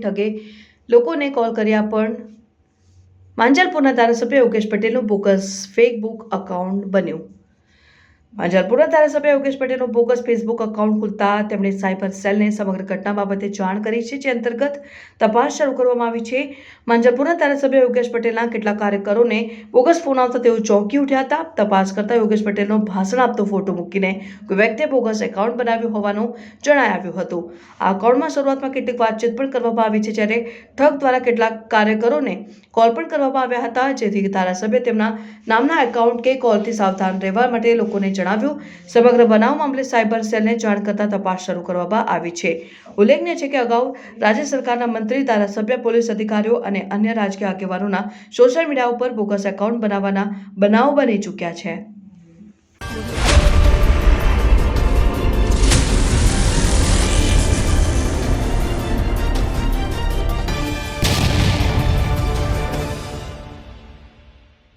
ઠગે. લોકોને કોલ કર્યા પણ માંજલપુરના ધારાસભ્ય યોગેશ પટેલનું બોગસ ફેસબુક અકાઉન્ટ બન્યું. માંજલપુરના ધારાસભ્ય યોગેશ પટેલનું બોગસ ફેસબુક એકાઉન્ટ ખુલતા તેમણે સાયબર સેલને સમગ્ર ઘટના બાબતે જાણ કરી છે, જે અંતર્ગત તપાસ શરૂ કરવામાં આવી છે. માંજલપુરા ધારાસભ્ય યોગેશ પટેલના કેટલાક કાર્યકરોને બોગસ ફોન આવતા તેઓ ચોંકી ઉઠ્યા હતા. તપાસ કરતા યોગેશ પટેલનો ભાષણ આપતો ફોટો મૂકીને કોઈ વ્યક્તિએ બોગસ એકાઉન્ટ બનાવ્યું હોવાનું જણાય આવ્યું હતું. આ એકાઉન્ટમાં શરૂઆતમાં કેટલીક વાતચીત પણ કરવામાં આવી છે, જ્યારે ઠગ દ્વારા કેટલાક કાર્યકરોને કોલ પણ કરવામાં આવ્યા હતા, જેથી ધારાસભ્ય તેમના નામના એકાઉન્ટ કે કોલથી સાવધાન રહેવા માટે લોકોને જણાવ્યું, સમગ્ર બનાવ મામલે સાયબર સેલને જાણ કરતા તપાસ શરૂ કરવામાં આવી છે. ઉલ્લેખનીય છે કે અગાઉ રાજ્ય સરકારના મંત્રી, ધારાસભ્ય, પોલીસ અધિકારીઓ અને અન્ય રાજકીય આગેવાનોના સોશિયલ મીડિયા ઉપર બોગસ એકાઉન્ટ બનાવવાના બનાવો બની ચૂક્યા છે.